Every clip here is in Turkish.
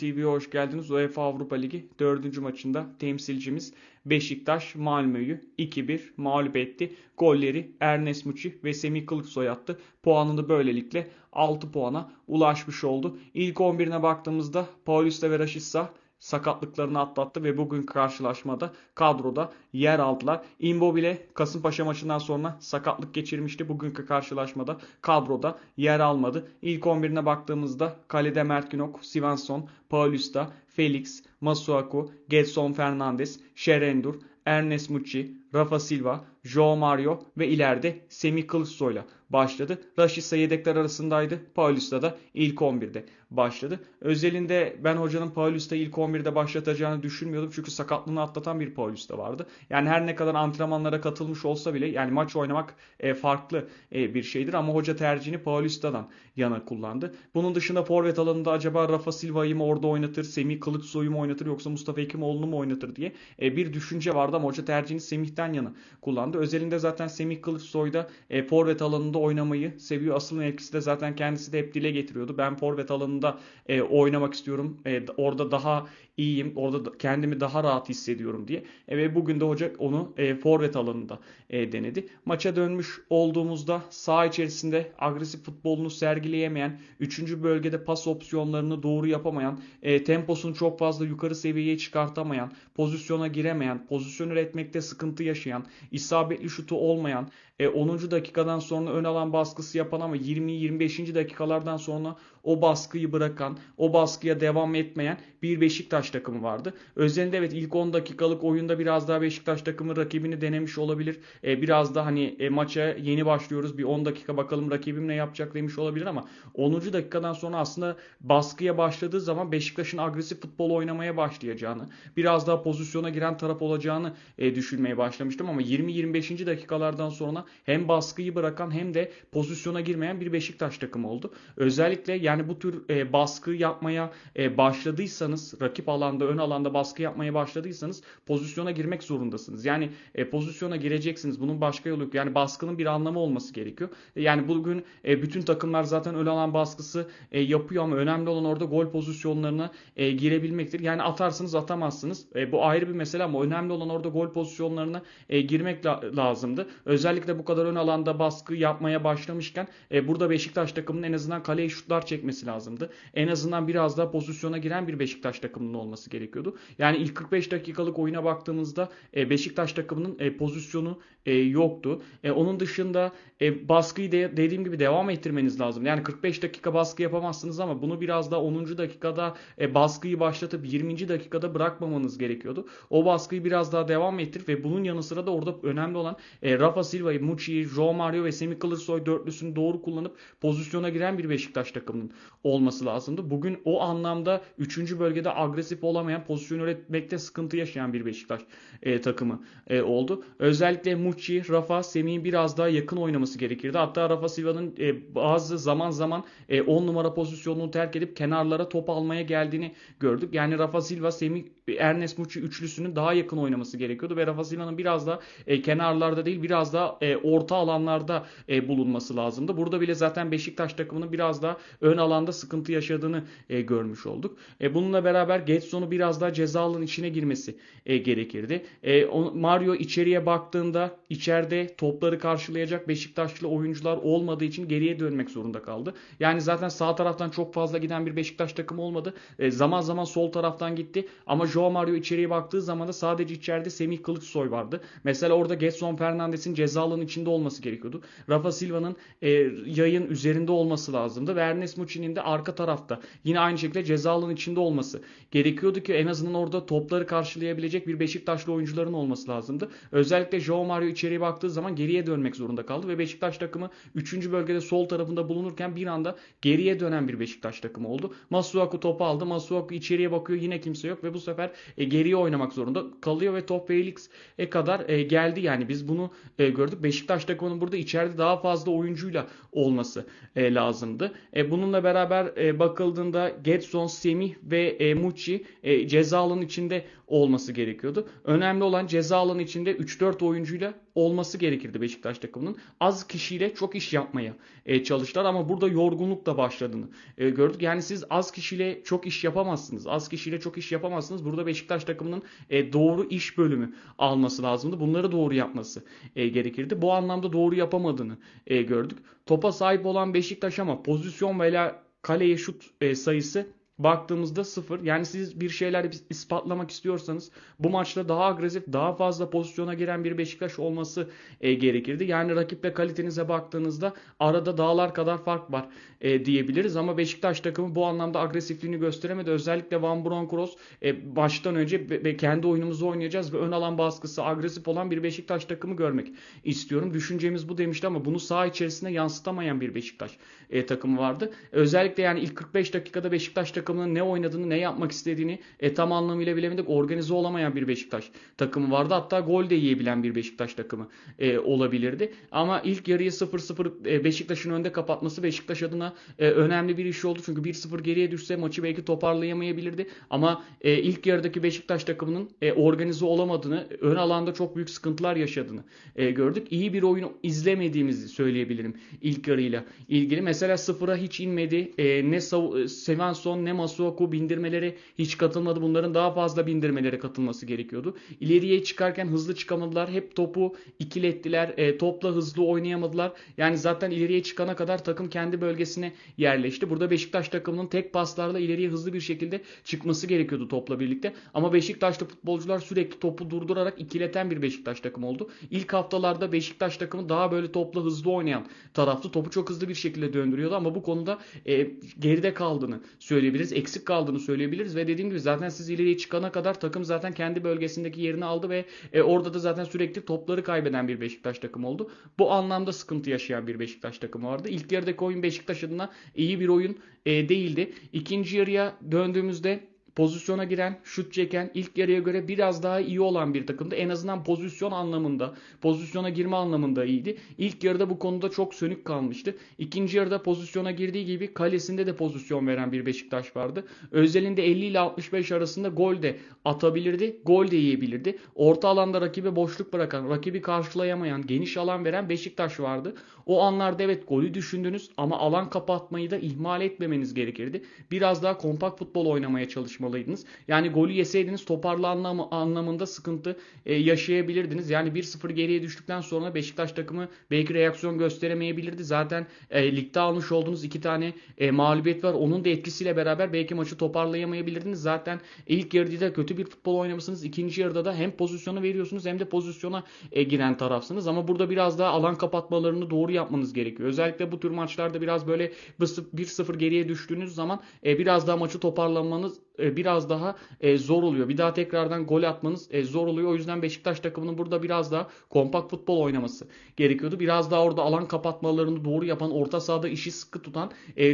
TV'ye hoş geldiniz. UEFA Avrupa Ligi 4. maçında temsilcimiz Beşiktaş Malmö'yü 2-1 mağlup etti. Golleri Ernest Muçi ve Semih Kılıçsoy attı. Puanını böylelikle 6 puana ulaşmış oldu. İlk 11'ine baktığımızda Paulista ve Rashica sakatlıklarını atlattı ve bugün karşılaşmada kadroda yer aldılar. Immobile Kasımpaşa maçından sonra sakatlık geçirmişti. Bugünkü karşılaşmada kadroda yer almadı. İlk 11'ine baktığımızda kalede Mert Günok, Svensson, Paulista, Felix, Masuaku, Gedson Fernandes, Şerendur, Ernest Mucci, Rafa Silva, Joao Mario ve ileride Semih Kılıçsoy'la başladı. Rashica yedekler arasındaydı. Paulista da ilk 11'de başladı. Özelinde ben hocanın Paulista ilk 11'de başlatacağını düşünmüyordum. Çünkü sakatlığını atlatan bir Paulista vardı. Yani her ne kadar antrenmanlara katılmış olsa bile yani maç oynamak e, farklı e, bir şeydir. Ama hoca tercihini Paulista'dan yana kullandı. Bunun dışında forvet alanında acaba Rafa Silva'yı mı orada oynatır, Semih Kılıçsoy'u mu oynatır yoksa Mustafa Hekimoğlu'nu mu oynatır diye e, bir düşünce vardı ama hoca tercihini Semih'ten yana kullandı. Özelinde zaten Semih Kılıçsoy'da e, forvet alanında oynamayı seviyor. Asıl mevkisi de zaten kendisi de hep dile getiriyordu. Ben forvet alanında e, oynamak istiyorum. E, orada daha iyiyim. Orada da kendimi daha rahat hissediyorum diye. E, ve bugün de hoca onu e, forvet alanında e, denedi. Maça dönmüş olduğumuzda saha içerisinde agresif futbolunu sergileyemeyen, 3. bölgede pas opsiyonlarını doğru yapamayan, e, temposunu çok fazla yukarı seviyeye çıkartamayan, pozisyona giremeyen, pozisyon üretmekte sıkıntı yaşayan, isabetli şutu olmayan, e, 10. dakikadan sonra ön alan baskısı yapan ama 20-25. dakikalardan sonra o baskıyı bırakan, o baskıya devam etmeyen bir Beşiktaş takımı vardı. Özelinde evet ilk 10 dakikalık oyunda biraz daha Beşiktaş takımı rakibini denemiş olabilir. E, biraz da hani e, maça yeni başlıyoruz bir 10 dakika bakalım rakibim ne yapacak demiş olabilir ama 10. dakikadan sonra aslında baskıya başladığı zaman Beşiktaş'ın agresif futbol oynamaya başlayacağını, biraz daha pozisyona giren taraf olacağını e, düşünmeye başlamıştım ama 20-25. dakikalardan sonra hem baskıyı bırakan hem de pozisyona girmeyen bir Beşiktaş takımı oldu. Özellikle yani bu tür e, baskı yapmaya e, başladıysanız, rakip alanda, ön alanda baskı yapmaya başladıysanız pozisyona girmek zorundasınız. Yani e, pozisyona gireceksiniz. Bunun başka yolu yok. Yani baskının bir anlamı olması gerekiyor. E, yani bugün e, bütün takımlar zaten ön alan baskısı e, yapıyor ama önemli olan orada gol pozisyonlarına e, girebilmektir. Yani atarsınız atamazsınız. E, bu ayrı bir mesele ama önemli olan orada gol pozisyonlarına e, girmek la- lazımdı. Özellikle bu kadar ön alanda baskı yapmaya başlamışken e, burada Beşiktaş takımının en azından kaleye şutlar çekmesi lazımdı. En azından biraz daha pozisyona giren bir Beşiktaş takımının olması gerekiyordu. Yani ilk 45 dakikalık oyuna baktığımızda e, Beşiktaş takımının e, pozisyonu e, yoktu. E, onun dışında e, baskıyı de, dediğim gibi devam ettirmeniz lazım. Yani 45 dakika baskı yapamazsınız ama bunu biraz daha 10. dakikada e, baskıyı başlatıp 20. dakikada bırakmamanız gerekiyordu. O baskıyı biraz daha devam ettir ve bunun yanı sıra da orada önemli olan e, Rafa Silva'yı, Muçi'yi, Joao Mario ve Semih Kılıçsoy dörtlüsünü doğru kullanıp pozisyona giren bir Beşiktaş takımının olması lazımdı. Bugün o anlamda 3. bölgede agresif olamayan, pozisyon üretmekte sıkıntı yaşayan bir Beşiktaş e, takımı e, oldu. Özellikle Muçi, Rafa, Semih'in biraz daha yakın oynaması gerekirdi. Hatta Rafa Silva'nın e, bazı zaman zaman 10 e, numara pozisyonunu terk edip kenarlara top almaya geldiğini gördük. Yani Rafa Silva, Semih, Ernest Muçi üçlüsünün daha yakın oynaması gerekiyordu ve Rafa Silva'nın biraz da e, kenarlarda değil biraz daha e, orta alanlarda e, bulunması lazımdı. Burada bile zaten Beşiktaş takımının biraz daha ön alanda sıkıntı yaşadığını e, görmüş olduk. E, bununla beraber Getson'u biraz daha ceza alanın içine girmesi e, gerekirdi. E, Mario içeriye baktığında içeride topları karşılayacak Beşiktaşlı oyuncular olmadığı için geriye dönmek zorunda kaldı. Yani zaten sağ taraftan çok fazla giden bir Beşiktaş takımı olmadı. E, zaman zaman sol taraftan gitti ama Joao Mario içeriye baktığı zaman da sadece içeride Semih Kılıçsoy vardı. Mesela orada Getson Fernandes'in ceza alanı içinde olması gerekiyordu. Rafa Silva'nın e, yayın üzerinde olması lazımdı ve Ernest Muçi'nin de arka tarafta yine aynı şekilde ceza alanı içinde olması gerekiyordu ki en azından orada topları karşılayabilecek bir Beşiktaşlı oyuncuların olması lazımdı. Özellikle Joao Mario içeriye baktığı zaman geriye dönmek zorunda kaldı ve Beşiktaş takımı 3. bölgede sol tarafında bulunurken bir anda geriye dönen bir Beşiktaş takımı oldu. Masuaku topu aldı. Masuaku içeriye bakıyor yine kimse yok ve bu sefer e, geriye oynamak zorunda kalıyor ve top Felix'e kadar e, geldi yani biz bunu e, gördük. Beşiktaş takımının burada içeride daha fazla oyuncuyla olması e, lazımdı. E, bununla beraber e, bakıldığında Getson, Semih ve e, Mucci e, ceza alanı içinde olması gerekiyordu. Önemli olan ceza alanı içinde 3-4 oyuncuyla olması gerekirdi Beşiktaş takımının. Az kişiyle çok iş yapmaya e, çalıştılar ama burada yorgunluk da başladığını e, gördük. Yani siz az kişiyle çok iş yapamazsınız. Az kişiyle çok iş yapamazsınız. Burada Beşiktaş takımının e, doğru iş bölümü alması lazımdı. Bunları doğru yapması e, gerekirdi. Bu anlamda doğru yapamadığını e, gördük. Topa sahip olan Beşiktaş ama pozisyon veya kaleye şut e, sayısı baktığımızda sıfır. Yani siz bir şeyler ispatlamak istiyorsanız bu maçta daha agresif, daha fazla pozisyona giren bir Beşiktaş olması e, gerekirdi. Yani rakiple kalitenize baktığınızda arada dağlar kadar fark var e, diyebiliriz. Ama Beşiktaş takımı bu anlamda agresifliğini gösteremedi. Özellikle Van Bronckhorst e, baştan önce ve kendi oyunumuzu oynayacağız ve ön alan baskısı agresif olan bir Beşiktaş takımı görmek istiyorum. Düşüncemiz bu demişti ama bunu saha içerisinde yansıtamayan bir Beşiktaş e, takımı vardı. Özellikle yani ilk 45 dakikada Beşiktaş takımı takımının ne oynadığını, ne yapmak istediğini e, tam anlamıyla bilemedik. Organize olamayan bir Beşiktaş takımı vardı. Hatta gol de yiyebilen bir Beşiktaş takımı e, olabilirdi. Ama ilk yarıyı 0-0 e, Beşiktaş'ın önde kapatması Beşiktaş adına e, önemli bir iş oldu. Çünkü 1-0 geriye düşse maçı belki toparlayamayabilirdi. Ama e, ilk yarıdaki Beşiktaş takımının e, organize olamadığını, ön alanda çok büyük sıkıntılar yaşadığını e, gördük. İyi bir oyun izlemediğimizi söyleyebilirim ilk yarıyla ilgili. Mesela sıfıra hiç inmedi. E, ne Sevenson ne Masuaku bindirmeleri hiç katılmadı. Bunların daha fazla bindirmelere katılması gerekiyordu. İleriye çıkarken hızlı çıkamadılar. Hep topu ikilettiler. E, topla hızlı oynayamadılar. Yani zaten ileriye çıkana kadar takım kendi bölgesine yerleşti. Burada Beşiktaş takımının tek paslarla ileriye hızlı bir şekilde çıkması gerekiyordu topla birlikte. Ama Beşiktaş'ta futbolcular sürekli topu durdurarak ikileten bir Beşiktaş takımı oldu. İlk haftalarda Beşiktaş takımı daha böyle topla hızlı oynayan taraftı. Topu çok hızlı bir şekilde döndürüyordu ama bu konuda e, geride kaldığını söyleyebiliriz eksik kaldığını söyleyebiliriz ve dediğim gibi zaten siz ileriye çıkana kadar takım zaten kendi bölgesindeki yerini aldı ve e, orada da zaten sürekli topları kaybeden bir Beşiktaş takımı oldu. Bu anlamda sıkıntı yaşayan bir Beşiktaş takımı vardı. İlk yarıdaki oyun Beşiktaş adına iyi bir oyun e, değildi. İkinci yarıya döndüğümüzde pozisyona giren, şut çeken, ilk yarıya göre biraz daha iyi olan bir takımdı. En azından pozisyon anlamında, pozisyona girme anlamında iyiydi. İlk yarıda bu konuda çok sönük kalmıştı. İkinci yarıda pozisyona girdiği gibi kalesinde de pozisyon veren bir Beşiktaş vardı. Özelinde 50 ile 65 arasında gol de atabilirdi, gol de yiyebilirdi. Orta alanda rakibe boşluk bırakan, rakibi karşılayamayan, geniş alan veren Beşiktaş vardı. O anlarda evet golü düşündünüz ama alan kapatmayı da ihmal etmemeniz gerekirdi. Biraz daha kompakt futbol oynamaya çalışmalıydınız. Yani golü yeseydiniz toparlanma anlamında sıkıntı e, yaşayabilirdiniz. Yani 1-0 geriye düştükten sonra Beşiktaş takımı belki reaksiyon gösteremeyebilirdi. Zaten e, ligde almış olduğunuz iki tane e, mağlubiyet var. Onun da etkisiyle beraber belki maçı toparlayamayabilirdiniz. Zaten ilk yarıda kötü bir futbol oynamışsınız. İkinci yarıda da hem pozisyonu veriyorsunuz hem de pozisyona e, giren tarafsınız. Ama burada biraz daha alan kapatmalarını doğru yapmanız gerekiyor. Özellikle bu tür maçlarda biraz böyle 1-0 geriye düştüğünüz zaman e, biraz daha maçı toparlamanız e, biraz daha e, zor oluyor. Bir daha tekrardan gol atmanız e, zor oluyor. O yüzden Beşiktaş takımının burada biraz daha kompakt futbol oynaması gerekiyordu. Biraz daha orada alan kapatmalarını doğru yapan, orta sahada işi sıkı tutan,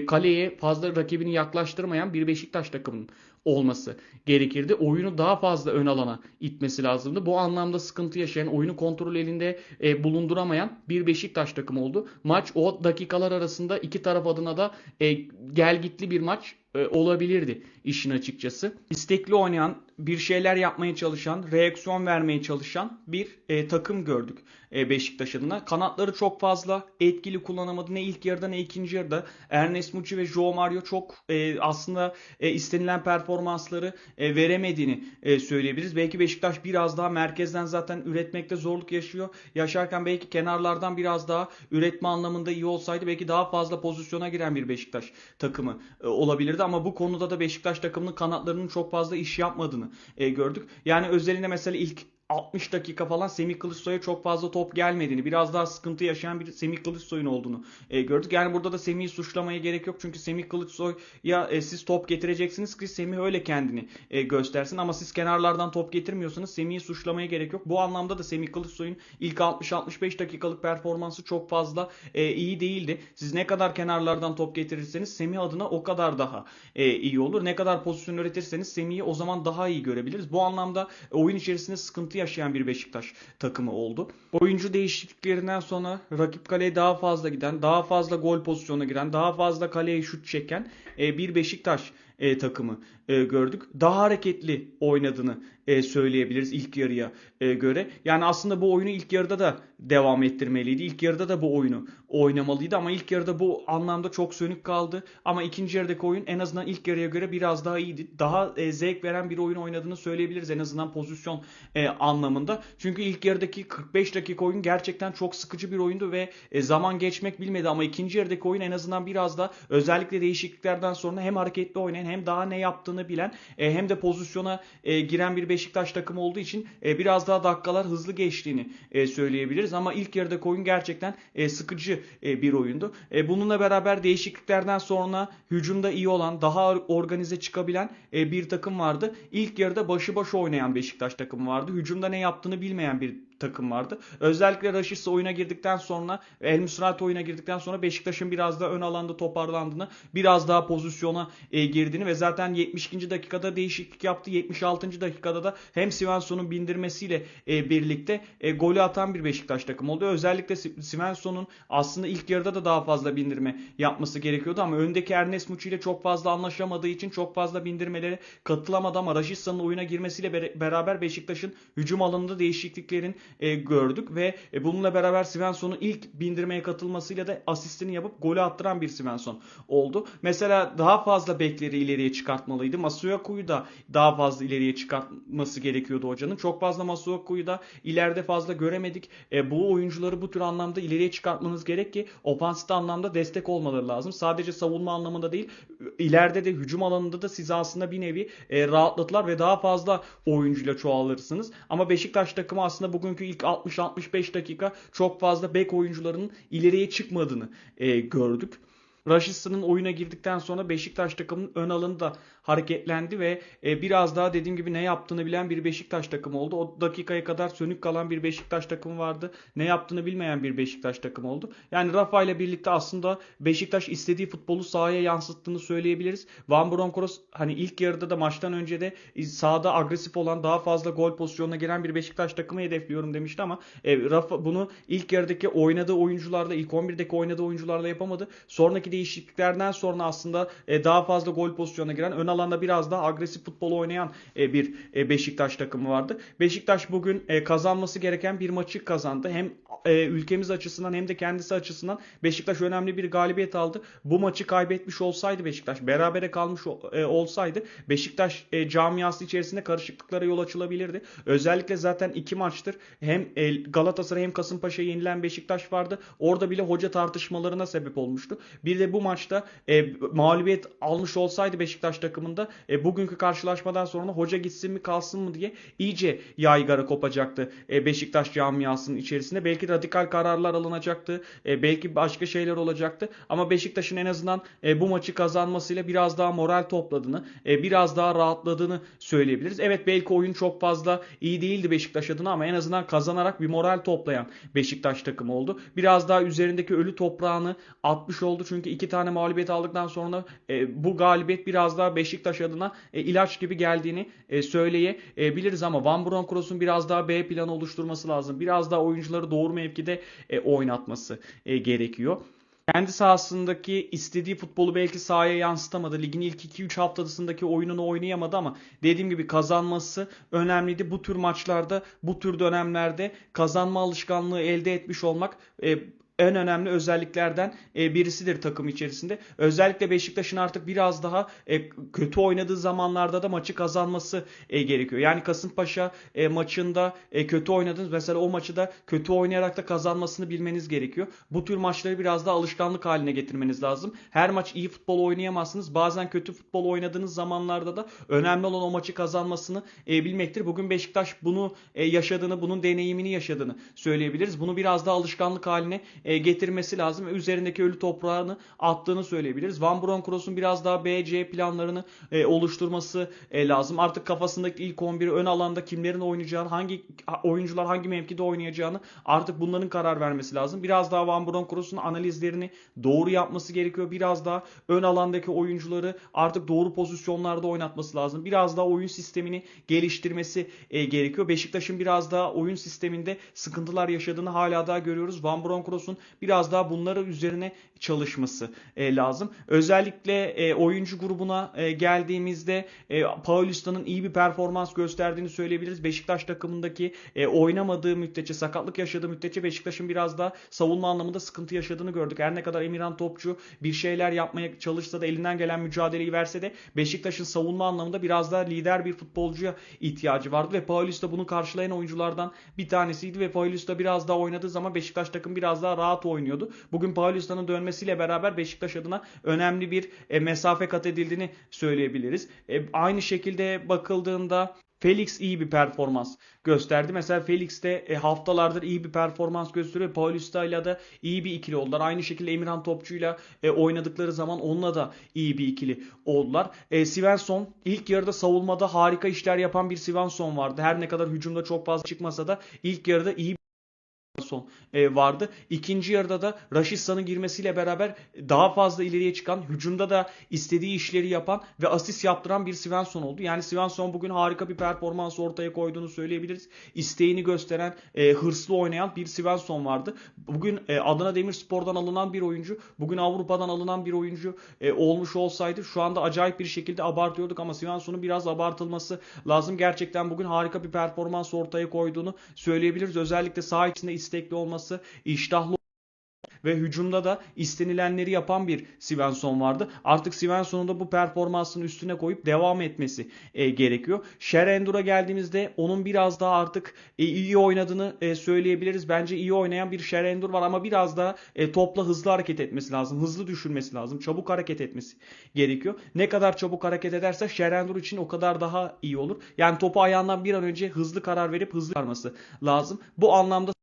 kaleye fazla rakibini yaklaştırmayan bir Beşiktaş takımının olması gerekirdi. Oyunu daha fazla ön alana itmesi lazımdı. Bu anlamda sıkıntı yaşayan, oyunu kontrol elinde e, bulunduramayan bir Beşiktaş takımı oldu. Maç o dakikalar arasında iki taraf adına da e, gelgitli bir maç e, olabilirdi işin açıkçası. İstekli oynayan, bir şeyler yapmaya çalışan, reaksiyon vermeye çalışan bir e, takım gördük e, Beşiktaş adına. Kanatları çok fazla etkili kullanamadı. Ne ilk yarıda ne ikinci yarıda. Ernest Muçi ve Joao Mario çok e, aslında e, istenilen performansları e, veremediğini e, söyleyebiliriz. Belki Beşiktaş biraz daha merkezden zaten üretmekte zorluk yaşıyor. Yaşarken belki kenarlardan biraz daha üretme anlamında iyi olsaydı belki daha fazla pozisyona giren bir Beşiktaş takımı e, olabilirdi. Ama bu konuda da Beşiktaş takımının kanatlarının çok fazla iş yapmadığını e, gördük. Yani özelinde mesela ilk 60 dakika falan Semih Kılıçsoy'a çok fazla top gelmediğini, biraz daha sıkıntı yaşayan bir Semih Kılıçsoy'un olduğunu e, gördük. Yani burada da Semih'i suçlamaya gerek yok. Çünkü Semih Kılıçsoy'a e, siz top getireceksiniz ki Semih öyle kendini e, göstersin. Ama siz kenarlardan top getirmiyorsanız Semih'i suçlamaya gerek yok. Bu anlamda da Semih Kılıçsoy'un ilk 60-65 dakikalık performansı çok fazla e, iyi değildi. Siz ne kadar kenarlardan top getirirseniz Semih adına o kadar daha e, iyi olur. Ne kadar pozisyon üretirseniz Semih'i o zaman daha iyi görebiliriz. Bu anlamda oyun içerisinde sıkıntı sıkıntı yaşayan bir Beşiktaş takımı oldu. Oyuncu değişikliklerinden sonra rakip kaleye daha fazla giden, daha fazla gol pozisyonuna giren, daha fazla kaleye şut çeken e, bir Beşiktaş e, takımı e, gördük. Daha hareketli oynadığını e, söyleyebiliriz ilk yarıya e, göre. Yani aslında bu oyunu ilk yarıda da devam ettirmeliydi. İlk yarıda da bu oyunu oynamalıydı ama ilk yarıda bu anlamda çok sönük kaldı. Ama ikinci yarıdaki oyun en azından ilk yarıya göre biraz daha iyiydi. Daha e, zevk veren bir oyun oynadığını söyleyebiliriz en azından pozisyon e, anlamında. Çünkü ilk yarıdaki 45 dakika oyun gerçekten çok sıkıcı bir oyundu ve e, zaman geçmek bilmedi ama ikinci yarıdaki oyun en azından biraz da özellikle değişikliklerden sonra hem hareketli oynayan hem daha ne yaptığını bilen e, hem de pozisyona e, giren bir Beşiktaş takımı olduğu için e, biraz daha dakikalar hızlı geçtiğini e, söyleyebiliriz ama ilk yarıdaki oyun gerçekten e, sıkıcı e, bir oyundu. E, bununla beraber değişikliklerden sonra hücumda iyi olan, daha organize çıkabilen e, bir takım vardı. İlk yarıda başıboş oynayan Beşiktaş takımı vardı. Hücumda ne yaptığını bilmeyen bir takım vardı. Özellikle Raşitsa oyuna girdikten sonra El Musrat oyuna girdikten sonra Beşiktaş'ın biraz da ön alanda toparlandığını, biraz daha pozisyona e, girdiğini ve zaten 72. dakikada değişiklik yaptı. 76. dakikada da hem Svensson'un bindirmesiyle e, birlikte e, golü atan bir Beşiktaş takımı oldu. Özellikle Svensson'un aslında ilk yarıda da daha fazla bindirme yapması gerekiyordu ama öndeki Ernest Muçi ile çok fazla anlaşamadığı için çok fazla bindirmelere katılamadı ama Raşitsa'nın oyuna girmesiyle beraber Beşiktaş'ın hücum alanında değişikliklerin e, gördük ve e, bununla beraber Svensson'un ilk bindirmeye katılmasıyla da asistini yapıp golü attıran bir Svensson oldu. Mesela daha fazla bekleri ileriye çıkartmalıydı. Masuaku'yu da daha fazla ileriye çıkartması gerekiyordu hocanın. Çok fazla Masuaku'yu da ileride fazla göremedik. E, bu oyuncuları bu tür anlamda ileriye çıkartmanız gerek ki ofansif anlamda destek olmaları lazım. Sadece savunma anlamında değil ileride de hücum alanında da sizi aslında bir nevi e, rahatlatırlar ve daha fazla oyuncuyla çoğalırsınız. Ama Beşiktaş takımı aslında bugünkü ilk 60-65 dakika çok fazla bek oyuncularının ileriye çıkmadığını e, gördük. Rashista'nın oyuna girdikten sonra Beşiktaş takımının ön alanı da hareketlendi ve e, biraz daha dediğim gibi ne yaptığını bilen bir Beşiktaş takımı oldu. O dakikaya kadar sönük kalan bir Beşiktaş takımı vardı. Ne yaptığını bilmeyen bir Beşiktaş takımı oldu. Yani Rafa ile birlikte aslında Beşiktaş istediği futbolu sahaya yansıttığını söyleyebiliriz. Van Bronckhorst hani ilk yarıda da maçtan önce de sahada agresif olan daha fazla gol pozisyonuna giren bir Beşiktaş takımı hedefliyorum demişti ama e, Rafa bunu ilk yarıdaki oynadığı oyuncularla ilk 11'deki oynadığı oyuncularla yapamadı. Sonraki değişikliklerden sonra aslında e, daha fazla gol pozisyonuna giren ön alanda biraz daha agresif futbol oynayan e, bir e, Beşiktaş takımı vardı. Beşiktaş bugün e, kazanması gereken bir maçı kazandı. Hem ülkemiz açısından hem de kendisi açısından Beşiktaş önemli bir galibiyet aldı. Bu maçı kaybetmiş olsaydı Beşiktaş berabere kalmış olsaydı Beşiktaş camiası içerisinde karışıklıklara yol açılabilirdi. Özellikle zaten iki maçtır hem Galatasaray hem Kasımpaşa'ya yenilen Beşiktaş vardı. Orada bile hoca tartışmalarına sebep olmuştu. Bir de bu maçta mağlubiyet almış olsaydı Beşiktaş takımında e, bugünkü karşılaşmadan sonra hoca gitsin mi kalsın mı diye iyice yaygara kopacaktı e, Beşiktaş camiasının içerisinde. Belki radikal kararlar alınacaktı. E, belki başka şeyler olacaktı. Ama Beşiktaş'ın en azından e, bu maçı kazanmasıyla biraz daha moral topladığını, e, biraz daha rahatladığını söyleyebiliriz. Evet belki oyun çok fazla iyi değildi Beşiktaş adına ama en azından kazanarak bir moral toplayan Beşiktaş takımı oldu. Biraz daha üzerindeki ölü toprağını atmış oldu. Çünkü iki tane mağlubiyet aldıktan sonra e, bu galibiyet biraz daha Beşiktaş adına e, ilaç gibi geldiğini e, söyleyebiliriz ama Van Bronckhorst'un biraz daha B planı oluşturması lazım. Biraz daha oyuncuları doğru mevkide e, oynatması e, gerekiyor. Kendi sahasındaki istediği futbolu belki sahaya yansıtamadı. Ligin ilk 2-3 haftasındaki oyununu oynayamadı ama dediğim gibi kazanması önemliydi. Bu tür maçlarda, bu tür dönemlerde kazanma alışkanlığı elde etmiş olmak e, en önemli özelliklerden e, birisidir takım içerisinde. Özellikle Beşiktaş'ın artık biraz daha e, kötü oynadığı zamanlarda da maçı kazanması e, gerekiyor. Yani Kasımpaşa maçında kötü oynadınız. Mesela o maçı da kötü oynayarak da kazanmasını bilmeniz gerekiyor. Bu tür maçları biraz daha alışkanlık haline getirmeniz lazım. Her maç iyi futbol oynayamazsınız. Bazen kötü futbol oynadığınız zamanlarda da önemli olan o maçı kazanmasını bilmektir. Bugün Beşiktaş bunu yaşadığını, bunun deneyimini yaşadığını söyleyebiliriz. Bunu biraz daha alışkanlık haline e, getirmesi lazım. Üzerindeki ölü toprağını attığını söyleyebiliriz. Van Bronckhorst'un biraz daha BC planlarını e, oluşturması e, lazım. Artık kafasındaki ilk 11'i ön alanda kimlerin oynayacağını, hangi oyuncular hangi mevkide oynayacağını artık bunların karar vermesi lazım. Biraz daha Van Bronckhorst'un analizlerini doğru yapması gerekiyor. Biraz daha ön alandaki oyuncuları artık doğru pozisyonlarda oynatması lazım. Biraz daha oyun sistemini geliştirmesi e, gerekiyor. Beşiktaş'ın biraz daha oyun sisteminde sıkıntılar yaşadığını hala daha görüyoruz. Van Bronckhorst'un Biraz daha bunları üzerine çalışması e, lazım. Özellikle e, oyuncu grubuna e, geldiğimizde e, Paulista'nın iyi bir performans gösterdiğini söyleyebiliriz. Beşiktaş takımındaki e, oynamadığı müddetçe, sakatlık yaşadığı müddetçe Beşiktaş'ın biraz da savunma anlamında sıkıntı yaşadığını gördük. Her ne kadar Emirhan Topçu bir şeyler yapmaya çalışsa da elinden gelen mücadeleyi verse de Beşiktaş'ın savunma anlamında biraz daha lider bir futbolcuya ihtiyacı vardı ve Paulista bunu karşılayan oyunculardan bir tanesiydi ve Paulista biraz daha oynadığı zaman Beşiktaş takım biraz daha rahat oynuyordu. Bugün Paulista'nın dönmesiyle beraber Beşiktaş adına önemli bir e, mesafe kat edildiğini söyleyebiliriz. E, aynı şekilde bakıldığında Felix iyi bir performans gösterdi. Mesela Felix de e, haftalardır iyi bir performans gösteriyor. Paulista ile de iyi bir ikili oldular. Aynı şekilde Emirhan Topçu'yla e, oynadıkları zaman onunla da iyi bir ikili oldular. E, Svensson ilk yarıda savunmada harika işler yapan bir Svensson vardı. Her ne kadar hücumda çok fazla çıkmasa da ilk yarıda iyi son e, vardı. İkinci yarıda da Raşitsa'nın girmesiyle beraber daha fazla ileriye çıkan, hücumda da istediği işleri yapan ve asist yaptıran bir Svensson oldu. Yani Svensson bugün harika bir performans ortaya koyduğunu söyleyebiliriz. İsteğini gösteren, e, hırslı oynayan bir Svensson vardı. Bugün e, Adana Demirspor'dan alınan bir oyuncu, bugün Avrupa'dan alınan bir oyuncu e, olmuş olsaydı şu anda acayip bir şekilde abartıyorduk ama Svensson'un biraz abartılması lazım. Gerçekten bugün harika bir performans ortaya koyduğunu söyleyebiliriz. Özellikle saha içinde istekli olması, iştahlı ve hücumda da istenilenleri yapan bir Svensson vardı. Artık Svensson'un da bu performansını üstüne koyup devam etmesi e, gerekiyor. Şerendur'a geldiğimizde onun biraz daha artık e, iyi oynadığını e, söyleyebiliriz. Bence iyi oynayan bir Şerendur var ama biraz daha e, topla hızlı hareket etmesi lazım. Hızlı düşürmesi lazım. Çabuk hareket etmesi gerekiyor. Ne kadar çabuk hareket ederse Şerendur için o kadar daha iyi olur. Yani topu ayağından bir an önce hızlı karar verip hızlı çıkarması lazım. Bu anlamda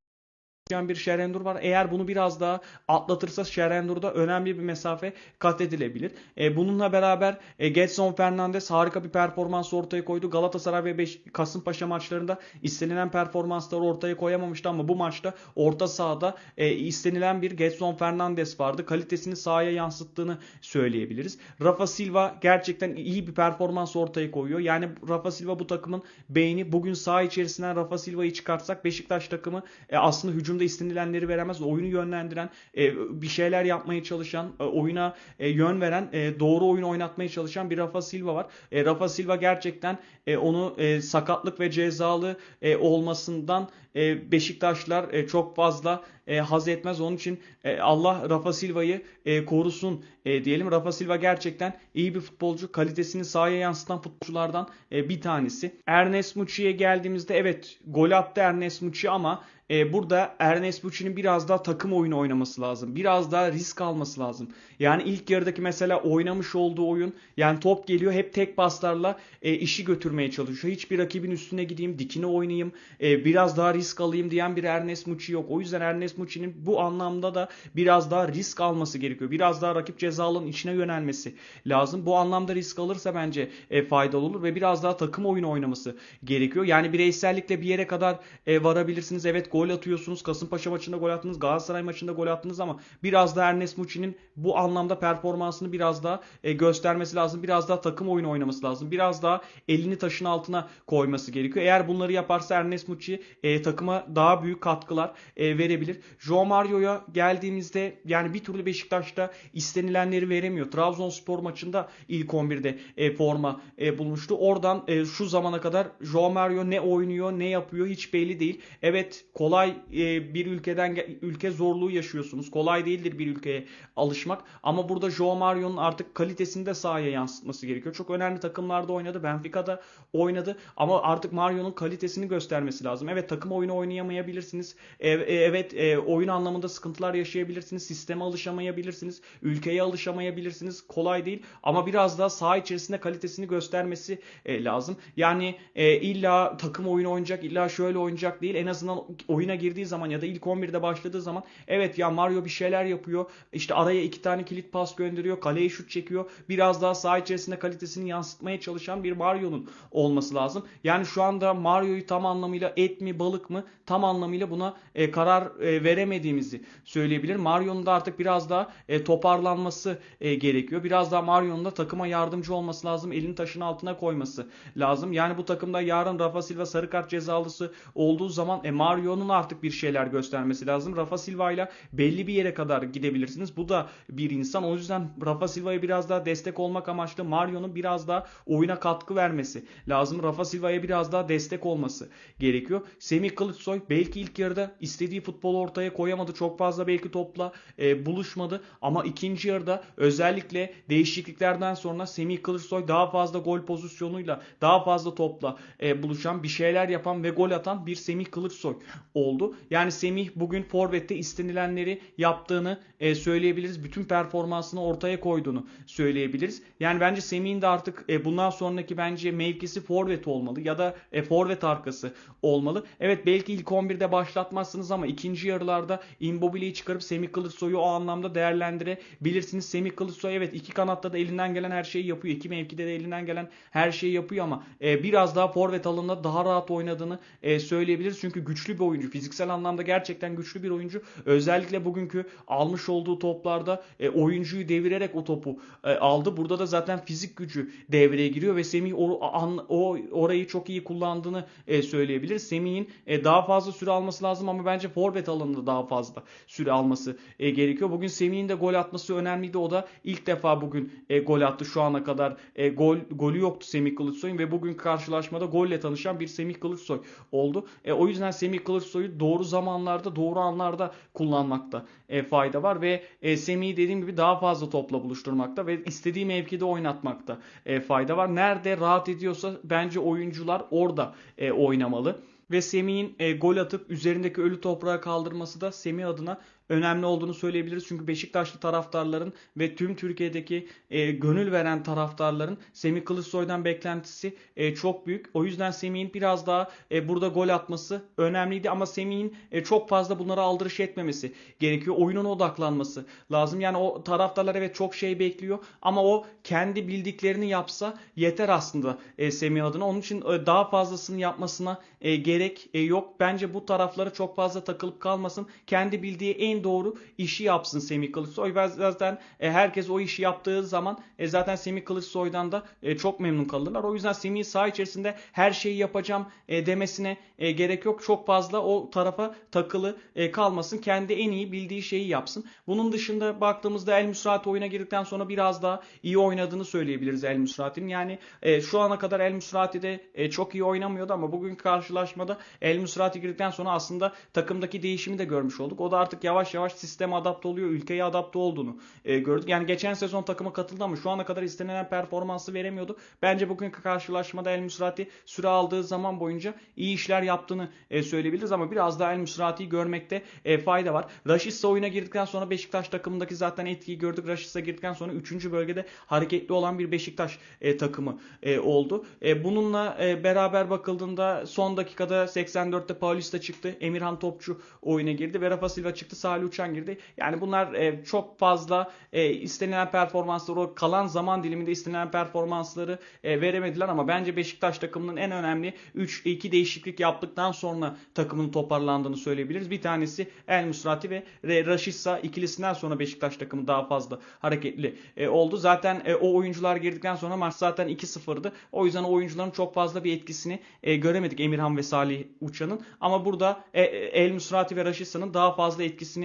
bir Şerendur var. Eğer bunu biraz daha atlatırsa Şerendur'da önemli bir mesafe kat edilebilir. E, bununla beraber e, Getson Fernandes harika bir performans ortaya koydu. Galatasaray ve Beş Kasımpaşa maçlarında istenilen performansları ortaya koyamamıştı ama bu maçta orta sahada e, istenilen bir Getson Fernandes vardı. Kalitesini sahaya yansıttığını söyleyebiliriz. Rafa Silva gerçekten iyi bir performans ortaya koyuyor. Yani Rafa Silva bu takımın beyni. Bugün saha içerisinden Rafa Silva'yı çıkartsak Beşiktaş takımı e, aslında hücumda istenilenleri veremez. Oyunu yönlendiren, e, bir şeyler yapmaya çalışan, e, oyuna e, yön veren, e, doğru oyun oynatmaya çalışan bir Rafa Silva var. E, Rafa Silva gerçekten e, onu e, sakatlık ve cezalı e, olmasından e, Beşiktaşlar e, çok fazla e, haz etmez. Onun için e, Allah Rafa Silva'yı e, korusun e, diyelim. Rafa Silva gerçekten iyi bir futbolcu. Kalitesini sahaya yansıtan futbolculardan e, bir tanesi. Ernest Muçi'ye geldiğimizde evet gol attı Ernest Muçi ama e, burada Ernest Muçi'nin biraz daha takım oyunu oynaması lazım. Biraz daha risk alması lazım. Yani ilk yarıdaki mesela oynamış olduğu oyun yani top geliyor hep tek paslarla e, işi götürmeye çalışıyor. Hiçbir rakibin üstüne gideyim, dikine oynayayım, e, biraz daha risk alayım diyen bir Ernest Muçi yok. O yüzden Ernest Muçi'nin bu anlamda da biraz daha risk alması gerekiyor. Biraz daha rakip ceza alanın içine yönelmesi lazım. Bu anlamda risk alırsa bence e, faydalı olur ve biraz daha takım oyunu oynaması gerekiyor. Yani bireysellikle bir yere kadar e, varabilirsiniz. Evet gol atıyorsunuz. Kasımpaşa maçında gol attınız. Galatasaray maçında gol attınız ama biraz da Ernest Muçi'nin bu anlamda performansını biraz daha e, göstermesi lazım. Biraz daha takım oyunu oynaması lazım. Biraz daha elini taşın altına koyması gerekiyor. Eğer bunları yaparsa Ernest Muçi e, takıma daha büyük katkılar e, verebilir. Joe Mario'ya geldiğimizde yani bir türlü Beşiktaş'ta istenilenleri veremiyor. Trabzonspor maçında ilk 11'de e, forma e, bulmuştu. Oradan e, şu zamana kadar Joe Mario ne oynuyor ne yapıyor hiç belli değil. Evet kolay e, bir ülkeden ülke zorluğu yaşıyorsunuz. Kolay değildir bir ülkeye alışmak. Ama burada Joe Mario'nun artık kalitesini de sahaya yansıtması gerekiyor. Çok önemli takımlarda oynadı. Benfica'da oynadı. Ama artık Mario'nun kalitesini göstermesi lazım. Evet takım oyunu oynayamayabilirsiniz. E, e, evet e, oyun anlamında sıkıntılar yaşayabilirsiniz. Sisteme alışamayabilirsiniz. Ülkeye alışamayabilirsiniz. Kolay değil. Ama biraz daha saha içerisinde kalitesini göstermesi e, lazım. Yani e, illa takım oyunu oynayacak, illa şöyle oynayacak değil. En azından oyuna girdiği zaman ya da ilk 11'de başladığı zaman evet ya Mario bir şeyler yapıyor. İşte araya iki tane kilit pas gönderiyor. Kaleye şut çekiyor. Biraz daha saha içerisinde kalitesini yansıtmaya çalışan bir Mario'nun olması lazım. Yani şu anda Mario'yu tam anlamıyla et mi balık mı? Tam anlamıyla buna e, karar e, veremediğimizi söyleyebilir. Mario'nun da artık biraz daha e, toparlanması e, gerekiyor. Biraz daha Mario'nun da takıma yardımcı olması lazım. Elini taşın altına koyması lazım. Yani bu takımda yarın Rafa Silva sarı kart cezalısı olduğu zaman e, Mario'nun artık bir şeyler göstermesi lazım. Rafa Silva ile belli bir yere kadar gidebilirsiniz. Bu da bir insan. O yüzden Rafa Silva'ya biraz daha destek olmak amaçlı Mario'nun biraz daha oyuna katkı vermesi lazım. Rafa Silva'ya biraz daha destek olması gerekiyor. Semih Kılıçsoy belki ilk yarıda istediği futbolu ortaya koyamadı. Çok fazla belki topla e, buluşmadı. Ama ikinci yarıda özellikle değişikliklerden sonra Semih Kılıçsoy daha fazla gol pozisyonuyla daha fazla topla e, buluşan bir şeyler yapan ve gol atan bir Semih Kılıçsoy oldu. Yani Semih bugün Forvet'te istenilenleri yaptığını e, söyleyebiliriz. Bütün performansını ortaya koyduğunu söyleyebiliriz. Yani bence Semih'in de artık e, bundan sonraki bence mevkisi Forvet olmalı ya da e, Forvet arkası olmalı. Evet belki ilk 11'de başlatmazsınız ama ikinci yarılarda Immobile'yi çıkarıp Semih Kılıçsoy'u o anlamda değerlendirebilirsiniz. Semih Kılıçsoy evet iki kanatta da elinden gelen her şeyi yapıyor. İki mevkide de elinden gelen her şeyi yapıyor ama e, biraz daha forvet alanında daha rahat oynadığını e, söyleyebiliriz. Çünkü güçlü bir oyuncu. Fiziksel anlamda gerçekten güçlü bir oyuncu. Özellikle bugünkü almış olduğu toplarda e, oyuncuyu devirerek o topu e, aldı. Burada da zaten fizik gücü devreye giriyor ve Semih o, an, o orayı çok iyi kullandığını e, söyleyebiliriz. Semih'in e, daha fazla süre alması lazım ama bence forvet alanında daha fazla süre alması e, gerekiyor. Bugün Semih'in de gol atması önemliydi. O da ilk defa bugün e, gol attı şu ana kadar. E, gol golü yoktu Semih Kılıçsoy'un ve bugün karşılaşmada golle tanışan bir Semih Kılıçsoy oldu. E, o yüzden Semih Kılıçsoy'u doğru zamanlarda, doğru anlarda kullanmakta e, fayda var ve e, Semih'i dediğim gibi daha fazla topla buluşturmakta ve istediği mevkide oynatmakta e, fayda var. Nerede rahat ediyorsa bence oyuncular orada e, oynamalı ve Semih'in e, gol atıp üzerindeki ölü toprağı kaldırması da Semih adına önemli olduğunu söyleyebiliriz. Çünkü Beşiktaşlı taraftarların ve tüm Türkiye'deki e, gönül veren taraftarların Semih Kılıçsoy'dan beklentisi e, çok büyük. O yüzden Semih'in biraz daha e, burada gol atması önemliydi ama Semih'in e, çok fazla bunlara aldırış etmemesi gerekiyor. Oyununa odaklanması lazım. Yani o taraftarlar evet çok şey bekliyor ama o kendi bildiklerini yapsa yeter aslında e, Semih adına. Onun için e, daha fazlasını yapmasına e, gerek e, yok. Bence bu taraflara çok fazla takılıp kalmasın. Kendi bildiği en doğru işi yapsın Semih Kılıçsoy. Ve zaten e, herkes o işi yaptığı zaman e, zaten Semih Kılıçsoy'dan da e, çok memnun kalırlar. O yüzden Semih saha içerisinde her şeyi yapacağım e, demesine e, gerek yok. Çok fazla o tarafa takılı e, kalmasın. Kendi en iyi bildiği şeyi yapsın. Bunun dışında baktığımızda El Müsrati oyuna girdikten sonra biraz daha iyi oynadığını söyleyebiliriz El Müsrati'nin. Yani e, şu ana kadar El Müsrati'de e, çok iyi oynamıyordu ama bugün karşılaşmada El Müsrati girdikten sonra aslında takımdaki değişimi de görmüş olduk. O da artık yavaş yavaş sisteme adapte oluyor, ülkeye adapte olduğunu e, gördük. Yani geçen sezon takıma katıldı ama şu ana kadar istenilen performansı veremiyordu. Bence bugünkü karşılaşmada El Müsrati süre aldığı zaman boyunca iyi işler yaptığını e, söyleyebiliriz ama biraz daha El Müsrati'yi görmekte e, fayda var. Raşitsa oyuna girdikten sonra Beşiktaş takımındaki zaten etkiyi gördük. Raşitsa girdikten sonra 3. bölgede hareketli olan bir Beşiktaş e, takımı e, oldu. E, bununla e, beraber bakıldığında son dakikada 84'te Paulista çıktı. Emirhan Topçu oyuna girdi ve Rafa Silva çıktı. Salih Uçan girdi. Yani bunlar e, çok fazla e, istenilen performansları o kalan zaman diliminde istenilen performansları e, veremediler ama bence Beşiktaş takımının en önemli 3-2 değişiklik yaptıktan sonra takımın toparlandığını söyleyebiliriz. Bir tanesi El Musrati ve Raşitsa ikilisinden sonra Beşiktaş takımı daha fazla hareketli e, oldu. Zaten e, o oyuncular girdikten sonra maç zaten 2-0'dı. O yüzden o oyuncuların çok fazla bir etkisini e, göremedik Emirhan ve Salih Uçan'ın. Ama burada e, El Musrati ve Raşitsa'nın daha fazla etkisini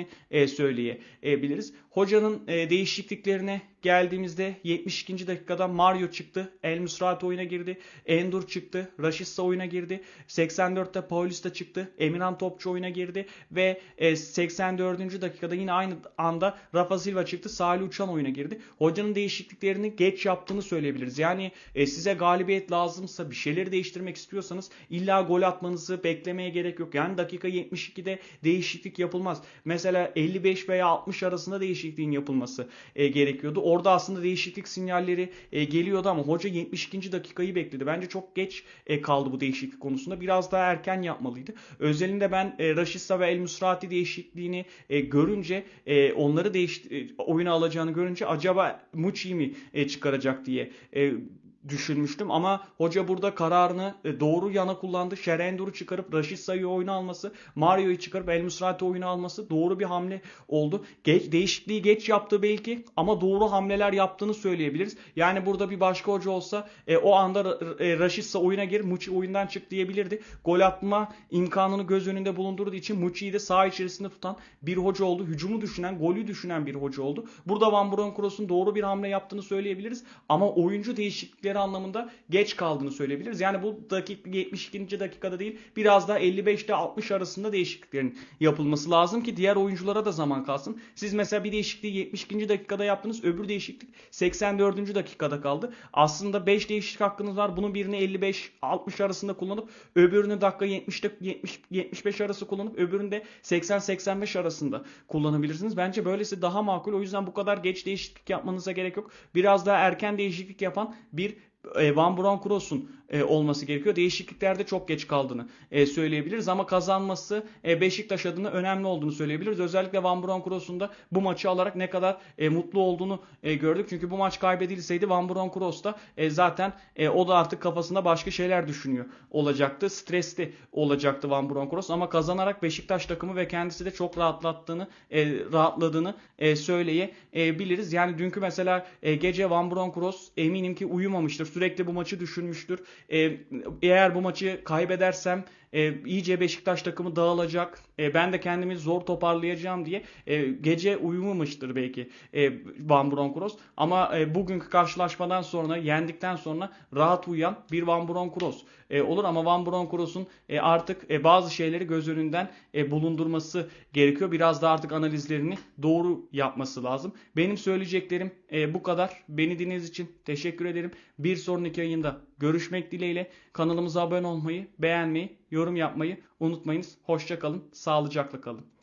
söyleyebiliriz. Hocanın e, değişikliklerine geldiğimizde 72. dakikada Mario çıktı. El Musrati oyuna girdi. Endur çıktı. Raşitsa oyuna girdi. 84'te Paulista çıktı. Emirhan Topçu oyuna girdi. Ve 84. E, dakikada yine aynı anda Rafa Silva çıktı. Salih Uçan oyuna girdi. Hocanın değişikliklerini geç yaptığını söyleyebiliriz. Yani e, size galibiyet lazımsa bir şeyleri değiştirmek istiyorsanız illa gol atmanızı beklemeye gerek yok. Yani dakika 72'de değişiklik yapılmaz. Mesela 55 veya 60 arasında değişikliğin yapılması gerekiyordu orada aslında değişiklik sinyalleri e, geliyordu ama hoca 72. dakikayı bekledi. Bence çok geç e, kaldı bu değişiklik konusunda. Biraz daha erken yapmalıydı. Özelinde ben e, Raşitsa ve El Musrati değişikliğini e, görünce e, onları değiş e, oyuna alacağını görünce acaba Muçi'yi mi e, çıkaracak diye e, düşünmüştüm ama hoca burada kararını e, doğru yana kullandı. Şerendur'u çıkarıp Raşit Say'ı oyuna alması, Mario'yu çıkarıp El Musrati oyuna alması doğru bir hamle oldu. Geç, değişikliği geç yaptı belki ama doğru hamleler yaptığını söyleyebiliriz. Yani burada bir başka hoca olsa e, o anda e, Raşit Say oyuna gir, Muçi oyundan çık diyebilirdi. Gol atma imkanını göz önünde bulundurduğu için Muçi'yi de sağ içerisinde tutan bir hoca oldu. Hücumu düşünen, golü düşünen bir hoca oldu. Burada Van Bronckhorst'un doğru bir hamle yaptığını söyleyebiliriz ama oyuncu değişiklikleri anlamında geç kaldığını söyleyebiliriz. Yani bu dakika 72. dakikada değil biraz daha 55 ile 60 arasında değişikliklerin yapılması lazım ki diğer oyunculara da zaman kalsın. Siz mesela bir değişikliği 72. dakikada yaptınız öbür değişiklik 84. dakikada kaldı. Aslında 5 değişiklik hakkınız var. Bunun birini 55-60 arasında kullanıp öbürünü dakika 70'te 70 75 arası kullanıp öbürünü de 80-85 arasında kullanabilirsiniz. Bence böylesi daha makul. O yüzden bu kadar geç değişiklik yapmanıza gerek yok. Biraz daha erken değişiklik yapan bir e, Van Bronckhorst'un e, olması gerekiyor. Değişikliklerde çok geç kaldığını e, söyleyebiliriz ama kazanması e, Beşiktaş adına önemli olduğunu söyleyebiliriz. Özellikle Van Bronckhorst'un da bu maçı alarak ne kadar mutlu olduğunu gördük. Çünkü bu maç kaybedilseydi Van Bronckhorst da zaten o da artık kafasında başka şeyler düşünüyor olacaktı. Stresli olacaktı Van Bronckhorst ama kazanarak Beşiktaş takımı ve kendisi de çok rahatlattığını, rahatladığını söyleyebiliriz. Yani dünkü mesela gece Van Bronckhorst eminim ki uyumamıştır. Sürekli bu maçı düşünmüştür. Eğer bu maçı kaybedersem e, iyice Beşiktaş takımı dağılacak. E, ben de kendimi zor toparlayacağım diye e, gece uyumamıştır belki e, Van Bronckhorst. Ama e, bugünkü karşılaşmadan sonra yendikten sonra rahat uyuyan bir Van Bronckhorst e, olur ama Van Bronckhorst'un e, artık e, bazı şeyleri göz önünden e, bulundurması gerekiyor. Biraz da artık analizlerini doğru yapması lazım. Benim söyleyeceklerim e, bu kadar. Beni dinlediğiniz için teşekkür ederim. Bir sonraki yayında görüşmek dileğiyle kanalımıza abone olmayı, beğenmeyi, yorum yapmayı unutmayınız. Hoşça kalın, sağlıcakla kalın.